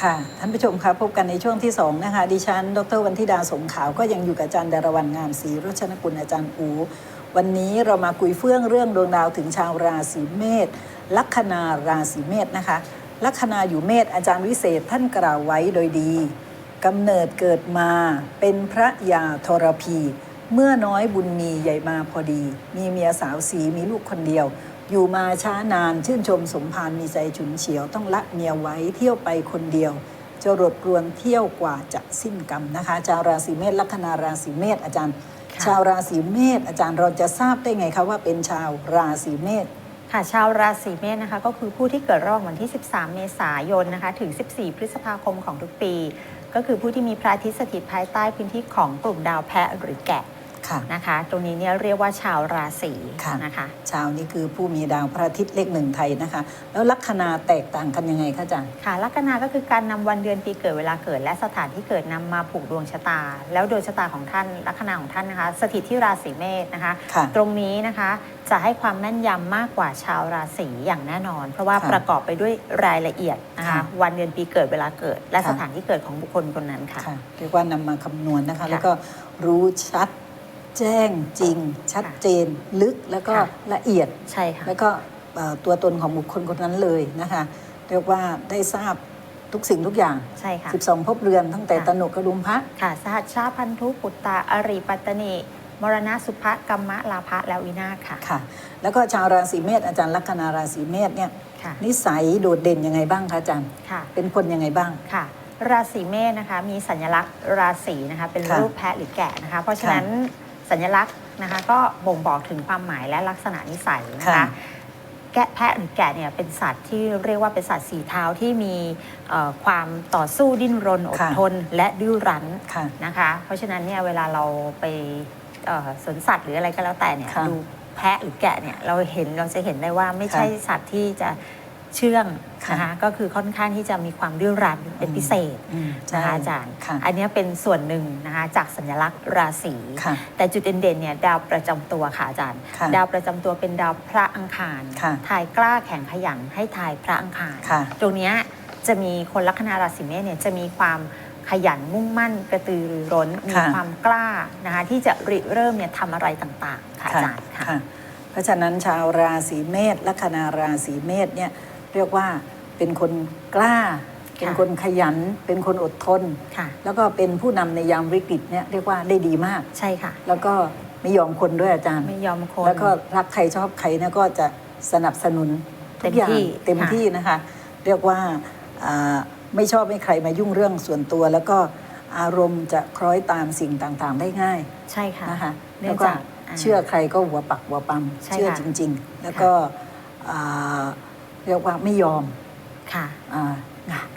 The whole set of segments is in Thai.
ค่ะ ท่านผู้ชมคะพบกันในช่วงที่ 2 นะคะ ดิฉัน ดรวันธิดาสงขาวก็ยังอยู่กับอาจารย์ดารวันงามศรีรัชนกุลอาจารย์อูวันนี้เรามาคุยเฟื่องเรื่องดวงดาวถึงชาวราศีเมษลัคนาราศีเมษนะคะ ลัคนาอยู่เมษอาจารย์วิเศษท่านกล่าวไว้โดยดีกำเนิดเกิดมาเป็นพระยาทรพี เมื่อน้อยบุญมีใหญ่มาพอดี มีเมียสาวสีมีลูกคนเดียว อยู่มาช้านานชื่นชมสมภารมีใจฉุนเฉียวต้องละเมียไว้เที่ยวไปคนเดียวจะรดรวนเที่ยวกว่าจะสิ้นกรรมนะคะชาวราศีเมษลัคนาราศีเมษอาจารย์ค่ะชาวราศีเมษอาจารย์เราจะทราบได้ไงคะว่าเป็นชาวราศีเมษค่ะชาวราศีเมษนะคะก็คือผู้ที่เกิดระหว่างวันที่ 13 เมษายนนะคะถึง 14 พฤษภาคมของทุกปี ก็คือผู้ที่มีพระอาทิตย์สถิตภายใต้พื้นที่ของกลุ่มดาวแพะหรือแกะ ค่ะนะคะ ตรงนี้เนี่ยเรียกว่าชาวราศีค่ะนะคะ ชาวนี้คือผู้มีดาวพระอาทิตย์เลขหนึ่งไทยนะคะ แล้วลัคนาแตกต่างกันยังไงคะอาจารย์ค่ะ ลัคนาก็คือการนำวันเดือนปีเกิดเวลาเกิด และสถานที่เกิดนำมาผูกดวงชะตา แล้วดวงชะตาของท่านลัคนาของท่านนะคะ สถิตที่ราศีเมษนะคะค่ะตรงนี้นะคะจะให้ความแม่นยำมากกว่าชาวราศีอย่างแน่นอน เพราะว่าค่ะประกอบไปด้วยรายละเอียดนะคะค่ะวันเดือนปีเกิดเวลาเกิด และค่ะสถานที่เกิดของบุคคลคนนั้นค่ะค่ะเรียกว่านำมาคำนวณนะคะค่ะแล้วก็รู้ชัด แจ้งจริง ชัดเจน ลึกแล้วก็ค่ะละเอียดใช่ค่ะแล้วก็เอ่อตัวตนของบุคคลคนนั้นเลยนะคะ เรียกว่าได้ทราบทุกสิ่งทุกอย่างใช่ค่ะ12ภพเรือนตั้งแต่ค่ะตนุกระดุมพระค่ะสหัสชาพันธุปุตตาอริปัตตนิมรณะสุภะกรรมะลาภะและวินาศค่ะค่ะ แล้วก็ชาวราศีเมษอาจารย์ลัคนาราศีเมษเนี่ยค่ะนิสัยโดดเด่นยังไงบ้างคะอาจารย์ค่ะ เป็นคนยังไงบ้างค่ะ ราศีเมษนะคะมีสัญลักษณ์ราศีนะคะเป็นค่ะรูปแพะหรือแกะนะคะ เพราะฉะนั้น สัญลักษณ์นะคะก็บ่งบอกถึงความหมายและลักษณะนิสัยนะคะ ค่ะ แกะแพะหรือแกะเนี่ยเป็นสัตว์ที่เรียกว่าเป็นสัตว์สีเท้าที่มีเอ่อความต่อสู้ดิ้นรนอดค่ะ ทนและดื้อรั้น ค่ะ นะคะ เพราะฉะนั้นเนี่ยเวลาเราไปเอ่อสวนสัตว์หรืออะไรก็แล้วแต่เนี่ยค่ะดูแพะหรือแกะเนี่ยเราเห็นเราจะเห็นได้ว่าไม่ค่ะใช่สัตว์ที่จะ เชื่องค่ะนะคะก็คือค่อนข้างที่จะมีความดื้อรั้นเป็นพิเศษอืมใช่นะคะอาจารย์ค่ะอันเนี้ยเป็นส่วนหนึ่งนะคะจากสัญลักษณ์ราศีค่ะแต่จุดเด่นๆเนี่ยดาวประจำตัวค่ะอาจารย์ค่ะดาวประจำตัวเป็นดาวพระอังคารค่ะทายกล้าแข่งขยันให้ทายพระอังคารค่ะตรงเนี้ยจะมีคนลัคนาราศีเมษเนี่ยจะมีความขยันมุ่งมั่นกระตือรือร้นมีค่ะความกล้านะคะที่จะริเริ่มเนี่ยทำอะไรต่างๆค่ะอาจารย์ค่ะค่ะเพราะฉะนั้นชาวราศีเมษลัคนาราศีเมษเนี่ย เรียกว่าเป็นคนกล้า เป็นคนขยัน เป็นคนอดทนค่ะแล้วก็เป็นผู้นำในยามวิกฤตเนี่ยเรียกว่าได้ดีมากใช่ค่ะ แล้วก็ไม่ยอมคนด้วยอาจารย์ไม่ยอมคนแล้วก็รักใครชอบใครเนี่ยก็จะสนับสนุนทุกอย่างเต็มที่เต็มค่ะที่นะคะ เรียกว่าอ่าไม่ชอบให้ใครมายุ่งเรื่องส่วนตัว แล้วก็อารมณ์จะคล้อยตามสิ่งต่างๆ ได้ง่าย ใช่ค่ะนะคะเนื่แล้อวงก็จากาเชื่อใครก็หัวปักหัวปั๊มใช่เชื่อค่ะจริง ๆ แล้วก็อ่า เรียกว่าไม่ยอมค่ะอ่า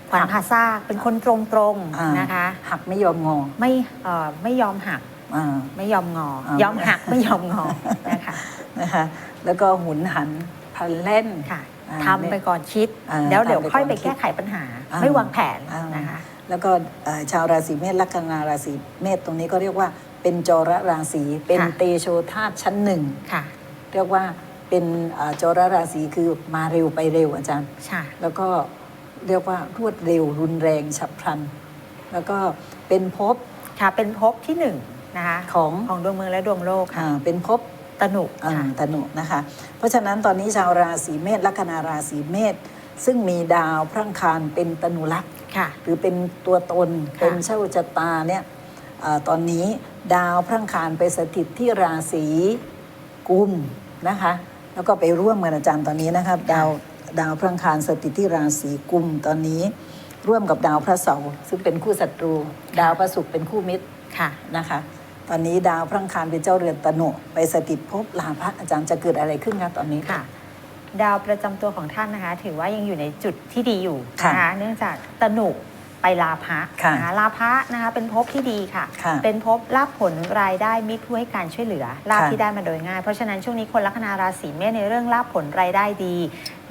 ขวัญภาซากเป็นคนตรงอ่าๆนะคะ หักไม่ยอมงอ ไม่เอ่อไม่ยอมหักอ่าไม่ยอมงออ่ายยอมหักไม่ยอมงอนะคะนะคะแล้วก็หุนหันพลันเล่นค่ะอ่าทำไปก่อนคิดอ่าแล้วเดี๋ยวทำไปค่อยก่อนไปคิดแก้ไขปัญหาอ่าไม่วางแผนอ่านนะคะแล้วก็เอ่อชาวราศีเมษลัคนาราศีเมษตรงนี้ก็เรียกว่าเป็นจรราศีเป็นค่ะเตโชธาตุชั้นหนึ่งค่ะเรียกว่า เป็นเอ่อจรราศีคือมาเร็วไปเร็วอาจารย์ ค่ะ แล้วก็เรียกว่ารวดเร็วรุนแรงฉับพลัน แล้วก็เป็นภพค่ะ เป็นภพที่หนึ่งนะคะของของดวงเมืองและดวงโลกค่ะอ่าเป็นภพตนุอ่าค่ะธนุนะคะ เพราะฉะนั้นตอนนี้ชาวราศีเมษลัคนาราศีเมษซึ่งมีดาวพระอังคารเป็นตนุลักษณ์ค่ะหรือเป็นตัวตนค่ะเป็นเช่าชะตาเนี่ยอาตอนนี้ดาวพระอังคารไปสถิตที่ราศีกุมนะคะ แล้วก็ไปร่วมกันอาจารย์ตอนนี้นะครับ ดาวดาวพระอังคารสถิตที่ราศีกุมตอนนี้ ร่วมกับดาวพระเสาร์ซึ่งเป็นคู่ศัตรู ดาวพระศุกร์เป็นคู่มิตรค่ะนะคะ ตอนนี้ดาวพระอังคารเป็นเจ้าเรือนตนุไปสถิตภพลาภะอาจารย์จะเกิดอะไรขึ้นคะตอนนี้ค่ะ ดาวประจำตัวของท่านนะคะ ถือว่ายังอยู่ในจุดที่ดีอยู่ค่ะนะคะเนื่องจากตนุ ไปลาภะค่ะนะคะลาภะนะคะเป็นภพที่ดีค่ะ ค่ะเป็นภพลาภผลรายได้มิตรผู้ให้การช่วยเหลือลาภค่ะ ที่ได้มาโดยง่าย เพราะฉะนั้นช่วงนี้คนลัคนาราศีเมษในเรื่องลาภผลรายได้ดี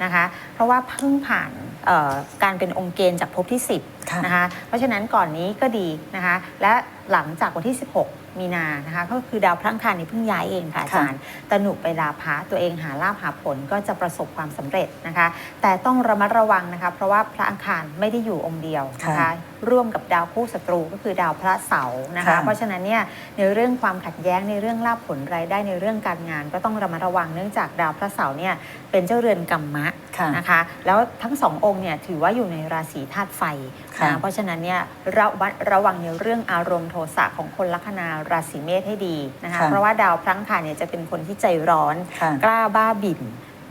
นะคะ เพราะว่าเพิ่งผ่านเอ่อการเป็นองค์เกณฑ์จากภพที่ค่ะ10นะคะเพราะฉะนั้นก่อนนี้ก็ดีนะคะ และหลังจากวันที่ 16 มีนานะคะก็คือดาวพระอังคารนี่เพิ่งย้ายเองค่ะอาค่ะจารย์ตนุไปลาพะตัวเองหาลาภหาผลก็จะประสบความสำเร็จนะคะ แต่ต้องระมัดระวังนะคะ เพราะว่าพระอังคารไม่ได้อยู่องค์เดียวนะคะค่ะร่วมกับดาวคู่ศัตรูก็คือดาวพระเสาร์นะคะค่ะเพราะฉะนั้นเนี่ยในเรื่องความขัดแย้งในเรื่องลาภผลรายได้ในเรื่องการงาน ก็ต้องระมัดระวังเนื่องจากดาวพระเสาร์เนี่ยเป็นเจ้าเรือนกรรมะค่ะนะคะ แล้วทั้งสององค์เนี่ยถือว่าอยู่ในราศีธาตุไฟค่ะนะเพราะฉะนั้นเนี่ยระวัดระวังในเรื่องอารมณ์โทสะของคนลัคนาราศีเมษให้ดีนะคะ ค่ะเพราะว่าดาวพลังคารเนี่ยจะเป็นคนที่ใจร้อน ค่ะ กล้าบ้าบิ่น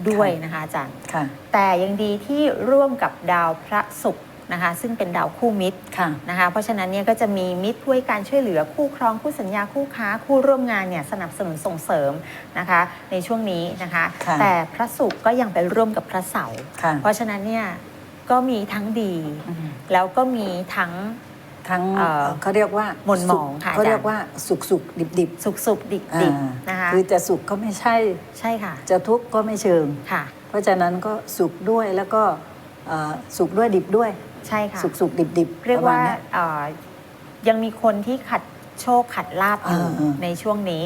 ด้วยค่ะนะคะอาจารย์ ค่ะ แต่ยังดีที่ร่วมกับดาวพระศุกร์นะคะ ซึ่งเป็นดาวคู่มิตร ค่ะ นะคะเพราะฉะนั้นเนี่ยก็จะมีมิตรช่วยการช่วยเหลือคู่ครองคู่สัญญาคู่ค้าคู่ร่วมงานเนี่ยสนับสนุนส่งเสริมนะคะ ในช่วงนี้นะคะ ค่ะ แต่พระศุกร์ก็ยังไปร่วมกับพระเสาร์ค่ะ เพราะฉะนั้นเนี่ยก็มีทั้งดีอืมแล้วก็มีทั้ง ทั้งเอ่อเขาเรียกว่าหม่นหมองค่ะเขาเรียกอาจารย์ว่าสุกสุกดิบดิบสุขสุขดิบๆดิบอ่านะคะคือจะสุกก็ไม่ใช่ ใช่ค่ะจะทุกข์ก็ไม่เชิง ค่ะ เพราะฉะนั้นก็สุกด้วยแล้วก็เอ่อสุกด้วยดิบด้วย ใช่ค่ะ สุกสุกดิบดิบเรียกว่าปะมณนี้ เอ่อยังมีคนที่ขัดโชคขัดลาบอยู่อ่าๆ ในช่วงนี้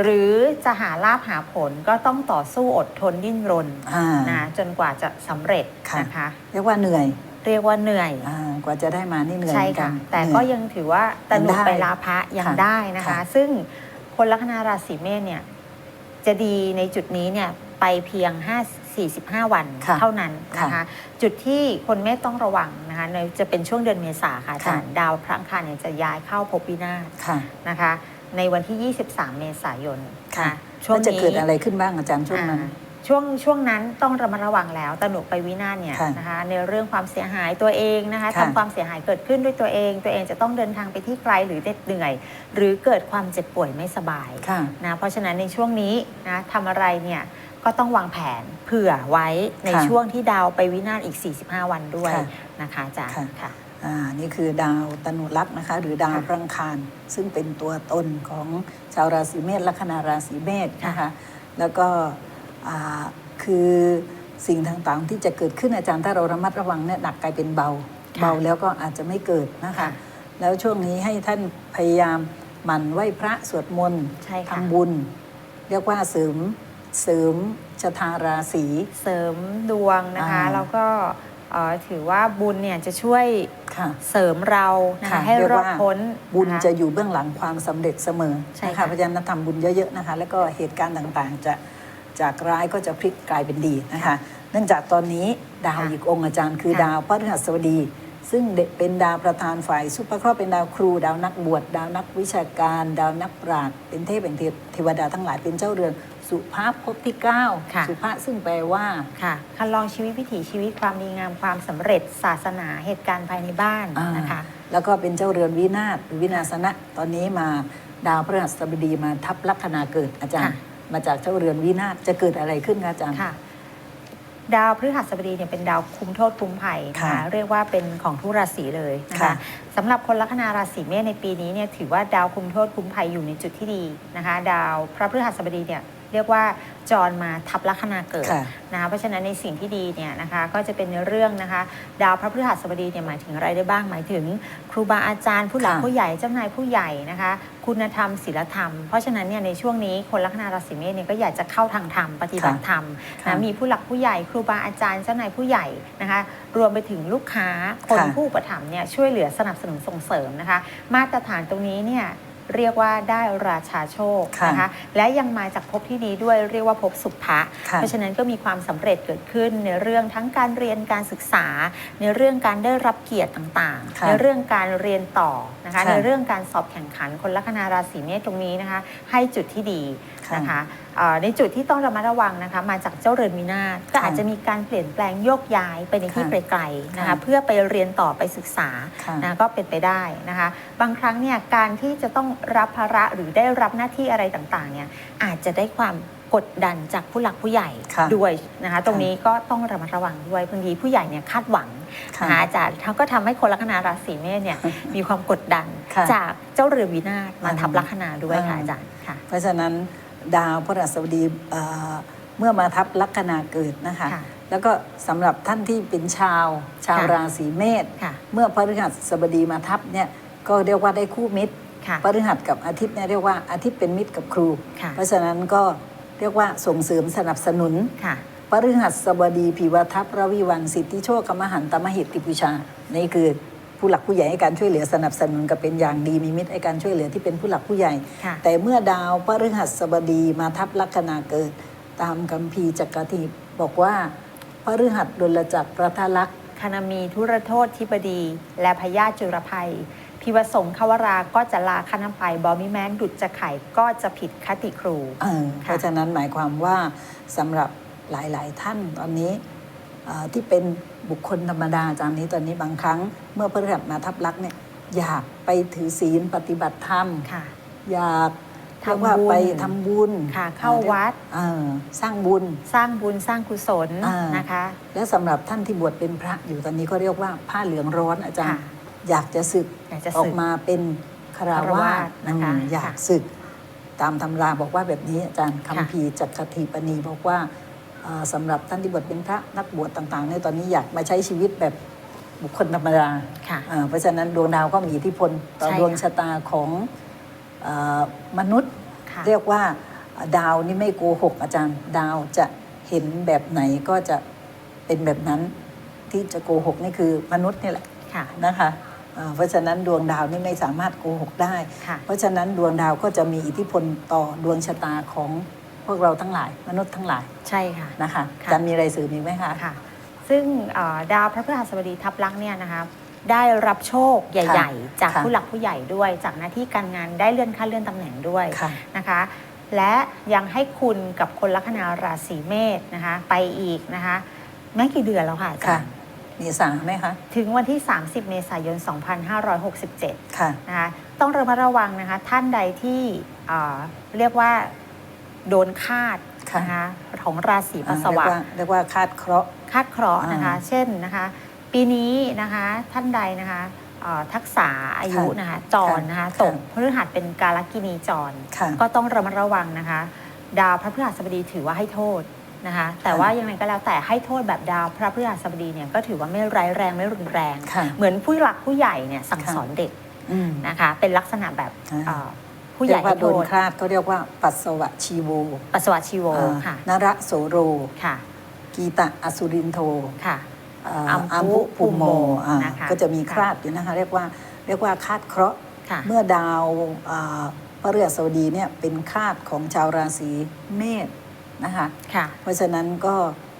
หรือจะหาลาบหาผลก็ต้องต่อสู้อดทนดิ้นรนอ่า นะจนกว่าจะสำเร็จค่ะ นะคะ เรียกว่าเหนื่อย เรียกว่าเหนื่อยอ่ากว่าจะได้มานี่เหนื่อยใช่เหมือนกัค่ะนแต่เหนื่ก็อย ยังถือว่าตนุยังได้ไปลาพระยังค่ะได้นะคะ ค่ะ ซึ่งคนลัคนาราศีเมษเนี่ยจะดีในจุดนี้เนี่ยไปเพียง 5 45 วันค่ะเท่านั้นนะคะค่ะจุดที่คนเมษต้องระวังนะคะในจะเป็นช่วงเดือนเมษาค่ะอาจารย์ดาวพระอังคารเนี่ยจะย้ายเข้าภพวินาศค่ะ นะคะ ในวันที่ 23 เมษายนค่ะนช่วงแล้วจะนี้ เกิดอะไรขึ้นบ้างอาจารย์ช่วงนั้น อ่า ช่วงช่วงนั้นต้องระมัดระวังแล้วตนุไปวินาศเนี่ยค่ะนะคะในเรื่องความเสียหายตัวเองนะคะค่ะ ทำความเสียหายเกิดขึ้นด้วยตัวเอง ตัวเองจะต้องเดินทางไปที่ไกลหรือเหน็ดเหนื่อย หรือเกิดความเจ็บป่วยไม่สบาย ค่ะ นะเพราะฉะนั้นในช่วงนี้นะทำอะไรเนี่ยก็ต้องวางแผนเผื่อไว้ในค่ะช่วงที่ดาวไปวินาศอีก 45 วันด้วยค่ะนะคะอาจารย์ค่ะ ค่ะ อ่านี่คือดาวตนุรักษ์นะคะ หรือดาวค่ะพระอังคาร ซึ่งเป็นตัวตนของชาวราศีเมษลัคนาราศีเมษนะคะค่ะแล้วก็อ่า คือสิ่งต่างๆ ที่จะเกิดขึ้นอาจารย์ถ้าเราระมัดระวังเนี่ยหนักกลายเป็นเบาค่ะเบาแล้วก็อาจจะไม่เกิดนะคะค่ะแล้วช่วงนี้ให้ท่านพยายามหมั่นไหว้พระสวดมนต์ใช่ค่ะทำบุญ เรียกว่าเสริมเสริมชะตาราศีเสริมดวงนะคะอ่าแล้วก็เอ่อถือว่าบุญเนี่ยจะช่วยค่ะเสริมเรานะคะค่ะให้เรียกรอว่าดพ้นบุญนคจะอยู่เบื้องหลังความสำเร็จเสมอใช่นะค่ะคะเพราะฉะนั้นทำบุญเยอะๆนะคะ แล้วก็เหตุการณ์ต่างๆ จะ จากร้ายก็จะพลิกกลายเป็นดีนะคะ เนื่องจากตอนนี้ดาวค่ะอีกองค์อาจารย์คือค่ะ ดาวพฤหัสบดี ซึ่งเป็นดาวประธานฝ่ายสุภเคราะห์เป็นดาวครู ดาวนักบวชดาวนักวิชาการ ดาวนักปราชญ์เป็นเทพเป็นเทวดาทั้งหลายเป็นเจ้าเรือนสุภาพภพที่เก้าค่ะ สุภาพซึ่งแปลว่า ค่ะคันลองชีวิตวิถีชีวิตความดีงามความสำเร็จศาสนาเหตุการณ์ภายในบ้านอ่านะคะ แล้วก็เป็นเจ้าเรือนวินาศหรือวินาศนะ ตอนนี้มาดาวพฤหัสบดีมาทับลัคนาเกิดอาจารย์ ค่ะ มาจากเจ้าเรือนวินาศจะเกิดอะไรขึ้นคะอาจารย์ ค่ะ ดาวพฤหัสบดีเนี่ยเป็นดาวคุมโทษคุมภัยนะค่ะคะเรียกว่าเป็นของทุกราศีเลยนะค่ะคะสำหรับคนลัคนาราศีเมษในปีนี้เนี่ยถือว่าดาวคุมโทษคุมภัยอยู่ในจุดที่ดีนะคะ ดาวพระพฤหัสบดีเนี่ย เรียกว่าจรมาทับลัคนาเกิดค่ะนะคะเพราะฉะนั้นในสิ่งที่ดีเนี่ยนะคะก็จะเป็นในเรื่องนะคะ ดาวพระพฤหัสบดีเนี่ยหมายถึงอะไรได้บ้างหมายถึง ครูบาอาจารย์ผู้หลักค่ะผู้ใหญ่เจ้านายผู้ใหญ่นะคะคุณธรรมศีลธรรม เพราะฉะนั้นเนี่ยในช่วงนี้คนลัคนาราศีเมษเนี่ยก็อยากจะเข้าทางธรรมปฏิบัติธรรมค่ะนะมีผู้หลักผู้ใหญ่ ครูบาอาจารย์เจ้านายผู้ใหญ่นะคะรวมไปถึงลูกค้าคนค่ะผู้อุปถัมภ์เนี่ยช่วยเหลือสนับสนุนส่งเสริมนะคะ มาตรฐานตรงนี้เนี่ย เรียกว่าได้ราชาโชคค่ะนะคะและยังมาจากภพที่ดีด้วยเรียกว่าภพสุภะค่ะเพราะฉะนั้นก็มีความสำเร็จเกิดขึ้นในเรื่องทั้งการเรียนการศึกษา ในเรื่องการได้รับเกียรติต่างๆค่ะในเรื่องการเรียนต่อนะคะค่ะในเรื่องการสอบแข่งขันคนลัคนาราศีเมษตรงนี้นะคะให้จุดที่ดีค่ะ นะคะเอ่อในจุดที่ต้องระมัดระวังนะคะมาจากเจ้าเรือนวินาศก็ค่ะอาจจะมีการเปลี่ยนแปลงโยกย้ายไปในที่ค่ะไกลๆนะคะค่ะเพื่อไปเรียนต่อไปศึกษาค่ะนะก็เป็นไปได้นะคะบางครั้งเนี่ยการที่จะต้องรับภาระหรือได้รับหน้าที่อะไรต่างๆเนี่ยอาจจะได้ความกดดันจากผู้หลักผู้ใหญ่ค่ะด้วยนะคะตรงนี้ก็ต้องระมัดระวังด้วยบางทีผู้ใหญ่เนี่ยคาดหวังค่ะนะคะอาจารย์เขาก็ทำให้คนลัคนาราศีเมษเนี่ยมีความกดดันค่ะจากเจ้าเรือนวินาศมาทับอ่าลัคนาด้วยค่ะอ่าอาจารย์ค่ะเพราะฉะนั้น ดาวพฤหัสบดีเอ่อเมื่อมาทับลัคนาเกิดนะคะค่ะแล้วก็สำหรับท่านที่เป็นชาว ชาวค่ะราศีเมษค่ะเมื่อพฤหัสบดีมาทับเนี่ยก็เรียกว่าได้คู่มิตรค่ะพฤหัสกับอาทิตย์เนี่ยเรียกว่าอาทิตย์เป็นมิตรกับครูค่ะเพราะฉะนั้นก็เรียกว่าส่งเสริมสนับสนุนค่ะพฤหัสบดีพิวทัพรวิวันสิทธิโชคกมหันตมหิตติปุชา นี่คือ ผู้หลักผู้ใหญ่ให้การช่วยเหลือสนับสนุนกับเป็นอย่างดีมีมิตรให้การช่วยเหลือที่เป็นผู้หลักผู้ใหญ่ ค่ะแต่เมื่อดาวพฤหัสบดีมาทับลัคนาเกิด ตามคัมภีร์จักรทีบอกว่าพฤหัสดลจักรประทลักษณ์คณมีทุรโทษทิบดี และพญาจุรภัย พิวสงขวราก็จะลาคณะไปบอมิแม้นดุจจะไข่ก็จะผิดคติครู เออเพราะฉะนั้นหมายความว่าสำหรับหลาย ๆ ท่านตอนนี้เอ่อ ที่เป็นบุคคลธรรมดาจามนี้ตอนนี้บางครั้ง เมื่อพฤหัสมาทับลักษณ์เนี่ยอยากไปถือศีลปฏิบัติธรรมค่ะอยากทำบุญเรียกว่าไปทำบุญค่ะเข้าวัดเออสร้างบุญสร้างบุญสร้างกุศลอ่านนะคะ และสำหรับท่านที่บวชเป็นพระอยู่ตอนนี้ก็เรียกว่าผ้าเหลืองร้อนอาจารย์ค่ะอยากจะศึกอยากจะออกสึกมาเป็นคารคารวาวาสสนะคะอืมอยากค่ะศึก ตามตำราบอกว่าแบบนี้อาจารย์ค่ะคำพีร์จักรทีปณีบอกว่าเอ่อ สำหรับท่านที่บวชเป็นพระนักบวชต่างๆในยตอนนี้อยากมาใช้ชีวิตแบบบุคคลธรรมดาค่ะอ่าเพราะฉะนั้นดวงดาวก็มีอิทธิพลต่อใช่ค่ะดวงชะตาของเออมนุษย์ค่ะเรียกว่าดาวนี่ไม่โกหกอาจารย์ ดาวจะเห็นแบบไหนก็จะเป็นแบบนั้นที่จะโกหกนี่คือมนุษย์นี่แหละค่ะนะคะเอ่อเพราะฉะนั้นดวงดาวนี่ไม่สามารถโกหกได้ค่ะเพราะฉะนั้นดวงดาวก็จะมีอิทธิพลต่อดวงชะตาของ พวกเราทั้งหลายมนุษย์ทั้งหลายใช่ค่ะ นะคะค่ะอาจารย์มีอะไรเสริมอีกไหมคะ ค่ะ ซึ่งเอ่อดาวพระพฤหัสบดีทับลักษณ์เนี่ยนะคะได้รับโชคใหญ่ๆ จากค่ะ ผู้หลักผู้ใหญ่ด้วย จากหน้าที่การงานได้เลื่อนขั้นเลื่อนตำแหน่งด้วยค่ะ นะคะ และยังให้คุณกับคนลัคนาราศีเมษนะคะ ไปอีกนะคะไม่กี่เดือนแล้วค่ะอาจาค่ะ รย์มีสาไหมคะ ถึงวันที่ 30 เมษายน 2567 ค่ะ นะคะต้องระมัดระวังนะคะท่านใดที่เอ่อเรียกว่า โดนคาดค่ะนะคะของราศีปัอ่าสเรียวะกว่าเรียกว่าคาดเคราะห์คาดเคราะห์นะคะอ่าเช่นนะคะ ปีนี้นะคะท่านใดนะคะเอ่อทักษะอายุค่ะนะคะจรนะคะค่ะตกพฤหัสเป็นกาลกินีจรค่ะก็ต้องระมัดระวังนะคะ ดาวพระพฤหัสบดีถือว่าให้โทษนะคะ แต่ว่ายังไงก็แล้วแต่ให้โทษแบบดาวพระพฤหัสบดีเนี่ยก็ถือว่าไม่ร้ายแรงไม่รุนแรงค่ะเหมือนผู้หลักผู้ใหญ่เนี่ยสั่งค่ะสอนเด็กอืมนะคะ เป็นลักษณะแบบอ่าเอ่อ ผู้ใหญ่เรียกว่าให้โดโทนษคลาดเขาเรียกว่าปัสสวะชีโวปัสสาวะชีโวอ่าค่ะนระโสโร ค่ะกีตะอสุรินโทค่ะ เอ่ออัมพุอัมพุภูโมอ่านะคะ ก็จะมีคราดอยู่นะคะเรียกว่าเรียกว่าคาดเคราะห์ ค่ะ เมื่อดาวอ่าพระฤหัสบดีเนี่ยเป็นคาดของชาวราศีเมษนะคะ ค่ะ เพราะฉะนั้นก็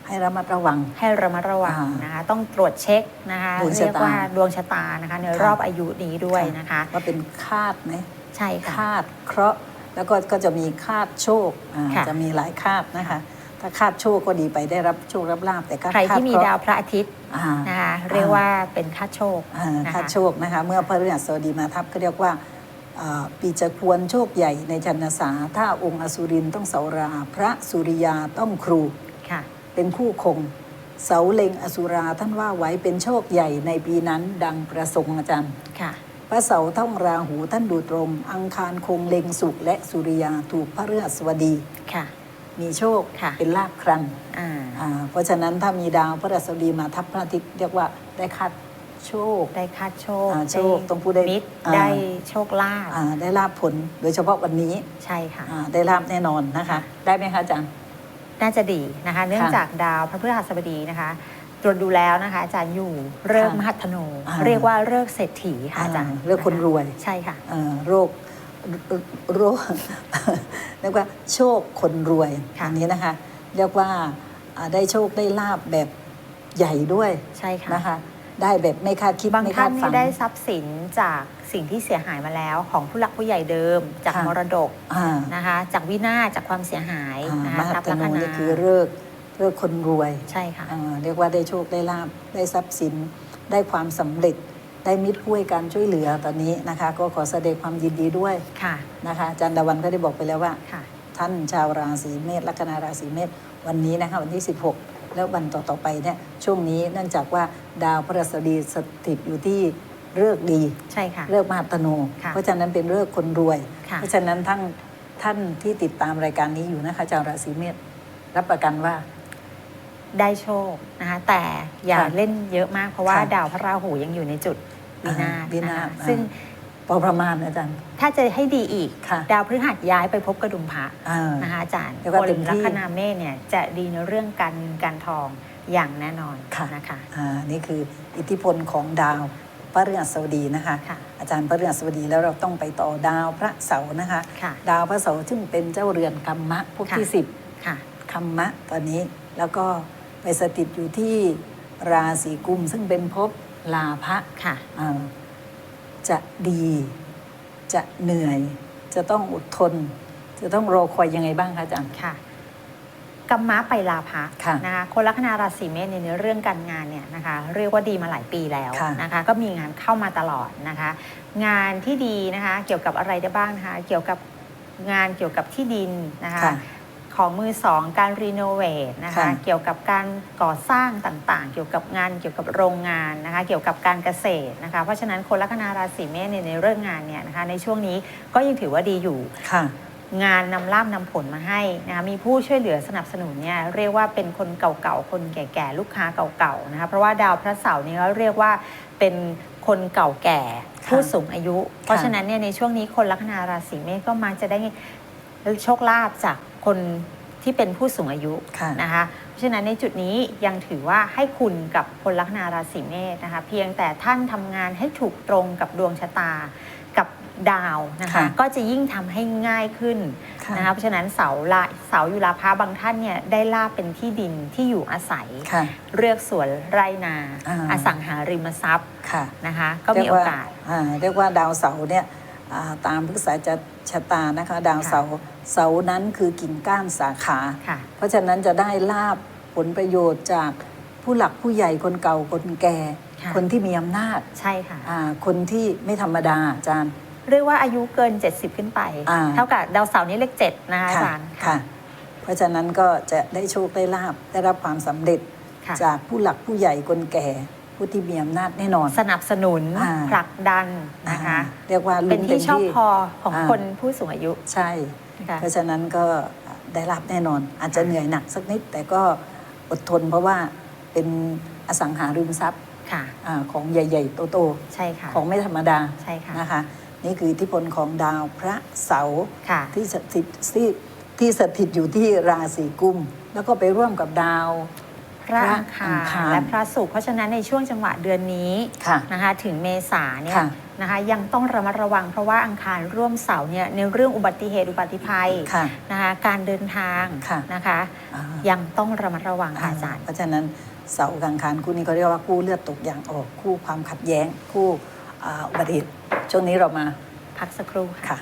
ให้ระมัดระวัง ให้ระมัดระวังอ่านนะคะ ต้องตรวจเช็คนะคะ ดวงเรีชะยกตาว่าดวงชะตานะคะ ในค่ะ รอบอายุนี้ด้วยนะคะ ว่าเป็นคาดไหม ใช่ค่ะ คาดเคราะห์แล้วก็ก็จะมีคาดโชคอ่าค่ะ จะมีหลายคาดนะคะ ถ้าคาดโชคก็ดีไปได้รับโชครับลาบแต่ก็ใครที่มีคดาวพระอาทิตย์อ่านะคะเรียกว่าเป็นคาดโชค อ่านะคาคะดโชคนะคะ เมื่อพระฤหัสบดีมาทับก็เรียกว่าอ่าปีจะควรโชคใหญ่ในชนสาถ้าองค์อสุรินทร์ต้องเสารา พระสุริยาต้องครู ค่ะ เป็นคู่คง เสาเล็งอสุราท่านว่าไว้เป็นโชคใหญ่ในปีนั้นดังประสงค์อาจารย์ ค่ะพ ระเสาท่องราหูท่านดูตรง อังคารคงเล็งสุขและสุริยาถูกพระฤหัสบดีค่ะ มีโชคค่ะเป็นลาภครันอ่าอ่าเพราะฉะนั้นถ้ามีดาวพระฤหัสบดีมาทับพระอาทิตย์เรียกว่าได้คัดโชค ได้คาดโชคอ่าโชคต้องพูดได้มิตรอ่า ได้โชคลาภอ่าได้ลาบผลโดยเฉพาะวันนี้ใช่ค่ะ อ่าได้ลาบแน่นอนนะคะ ได้ไหมคะอาจารย์ น่าจะดีนะคะ เนื่องค่ะจากดาวพระพฤหัสบดีนะคะ ตรวจดูแล้วนะคะ อาจารย์อยู่เริกษ์ค่ะมหัตโน อ่า เรียกว่าเริกษ์เศรษฐีค่ะอาจารย์อ่าเรียกคนรวยใช่ค่ะ เอ่อโรคโรค เรียกว่าโชคคนรวยค่ะ อันนี้นะคะ เรียกว่าอ่าได้โชคได้ลาบแบบใหญ่ด้วยใช่ค่ะ นะคะ ได้แบบไม่คาดคิดบางไม่ท่าคานดฝันี่นได้ทรัพย์สินจากสิ่งที่เสียหายมาแล้ว ของผู้หลักผู้ใหญ่เดิม จากค่ะ มรดกอ่านะคะ จากวินาศจากความเสียหายอ่านะคะมหัทับตลัโนคนานี่คือเลิก เลิกคนรวยใช่ค่ะอ่าเรียกว่าได้โชคได้ลาบได้ทรัพย์สิน ได้ความสำเร็จ ได้มิตรผู้ให้การช่วยเหลือตอนนี้นะคะ ก็ขอแสดงความยินดีด้วยค่ะนะคะอาจันดาวันก็ได้บอกไปแล้วว่าค่ะท่านชาวราศีเมษลัคนาราศีเมษวันนี้นะคะวันที่ 16 แล้ววันต่อๆไปเนี่ยช่วงนี้เนื่องจากว่าดาวพฤหัสบดีสถิตอยู่ที่เลิกษ์ดีใช่ค่ะเลิกษ์มหัตโนค่ะเพราะฉะนั้นเป็นเลิกษ์คนรวยค่ะเพราะฉะนั้นท่านท่านที่ติดตามรายการนี้อยู่นะคะชาวราศีเมษรับประกันว่า ได้โชคนะคะแต่อย่าค่ะเล่นเยอะมากเพราะว่าค่ะ ดาวพระราหูยังอยู่ในจุดวินาศอ่าวินาศนะคะอ่าซึ่งพอประมาณนะอาจารย์ถ้าจะให้ดีอีก ค่ะดาวพฤหัสย้ายไปพบกระดุมพระอ่า นะคะอาจารย์แล้วก็คนเต็มที่ลัคนาเมษเนี่ยจะดีในเรื่องการเงินการทองอย่างแน่นอนค่ะ นะคะ อ่านี่คืออิทธิพลของดาวพฤหัสบดีนะคะ ค่ะ อาจารย์พฤหัสบดีแล้วเราต้องไปต่อดาวพระเสาร์นะคะ ค่ะ ดาวพระเสาร์ซึ่งเป็นเจ้าเรือนกัมมะพวกค่ะที่สิบค่ะคัมมะตอนนี้แล้วก็ ไปสถิตอยู่ที่ราศีกุม ซึ่งเป็นภพลาภะค่ะอ่าจะดีจะเหนื่อย จะต้องอดทน จะต้องรอคอยยังไงบ้างคะอาจารย์ค่ะกัมมะไปลาภะค่ะนะคะคนลัคนาราศีเมษในเรื่องการงานเนี่ยนะคะเรียกว่าดีมาหลายปีแล้วค่ะนะคะก็มีงานเข้ามาตลอดนะคะ งานที่ดีนะคะเกี่ยวกับอะไรได้บ้างนะคะเกี่ยวกับงานเกี่ยวกับที่ดินนะคะค่ะ ของมือสองการรีโนเวทนะคะค่ะ เกี่ยวกับการก่อสร้างต่างๆ เกี่ยวกับงานเกี่ยวกับโรงงานนะคะเกี่ยวกับการเกษตรนะคะเพราะฉะนั้นคนลัคนาราศีเมษในในเรื่องงานเนี่ยนะคะในช่วงนี้ก็ยังถือว่าดีอยู่ ค่ะ งานนำลาบนำผลมาให้นะคะมีผู้ช่วยเหลือสนับสนุนเนี่ยเรียกว่าเป็นคนเก่าๆ คนแก่ๆ ลูกค้าเก่าๆนะคะเพราะว่าดาวพระเสาร์เนี่ยก็เรียกว่าเป็นคนเก่าแก่ค่ะผู้สูงอายุ เพราะฉะนั้นเนี่ยในช่วงนี้คนลัคนาราศีเมษก็มักจะได้โชคลาภจาก คนที่เป็นผู้สูงอายุค่ะ นะคะเพราะฉะนั้นในจุดนี้ยังถือว่าให้คุณกับคนลัคนาราศีเมษนะคะ เพียงแต่ท่านทำงานให้ถูกตรงกับดวงชะตากับดาวนะคะ ค่ะก็จะยิ่งทำให้ง่ายขึ้นค่ะนะคะเพราะฉะนั้นเสาละเสายุราพาบางท่านเนี่ยได้ลาบเป็นที่ดินที่อยู่อาศัย ค่ะเรียกสวนไรนา อ่า อสังหาริมทรัพย์ค่ะนะคะ ก็มีโอกาส เรียว่อ่าเรียกว่าดาวเสาร์เนี่ยอ่า ตามพฤกษาจะชะตานะคะ ดาวเสาร์เสาร์นั้นคือกิ่งก้านสาขา ค่ะ เพราะฉะนั้นจะได้ลาบผลประโยชน์จากผู้หลักผู้ใหญ่คนเก่าคนแก่ ค่ะ คนที่มีอำนาจใช่ค่ะ อ่าคนที่ไม่ธรรมดาอาจารย์ เรียกว่าอายุเกิน 70 ขึ้นไป อ่า เท่ากับดาวเสาร์นี่เลข7นะคะอาจารย์ค่ะ เพราะฉะนั้นก็จะได้โชคได้ลาบได้รับความสำเร็จค่ะ จากผู้หลักผู้ใหญ่คนแก่ ผู้ที่มีอำนาจแน่นอน สนับสนุนอ่า ผลักดันนะคะอ่าเรียกว่าเป็นลุ้ที่ต็มชอบพอของอ่า คนผู้สูงอายุใช่นะคะเพราะฉะนั้นก็ได้รับแน่นอน อาจจะเหนื่อยหนักสักนิด แต่ก็อดทนเพราะว่าเป็นอสังหาริมทรัพย์ค่ะอาของใหญ่ ๆ โตใช่ค่ะ ๆ ของไม่ธรรมดาใช่ค่ะ นะคะ นี่คืออิทธิพลของดาวพระเสาร์ค่ะ ที่สถิตที่ที่สถิตอยู่ที่ราศีกุม แล้วก็ไปร่วมกับดาว พระอังคาพระอังคารรและพระศุกร์เพราะฉะนั้นในช่วงจังหวะเดือนนี้ค่ะนะคะถึงเมษาเนี่ยค่ะนะคะยังต้องระมัดระวังเพราะว่าอังคารร่วมเสาร์เนี่ยในเรื่องอุบัติเหตุอุบัติภัยค่ะนะคะการเดินทางค่ะนะคะอ่ายังต้องระมัดระวังค่ะอาจารย์เพราะฉะนั้นเสาร์กลางคารคู่นี้เขาเรียกว่าคู่เลือดตกยางออกคู่ความขัดแย้งคู่อ่าอุบัติเหตุช่วงนี้เรามาพักสักครู่ค่ะค่ะ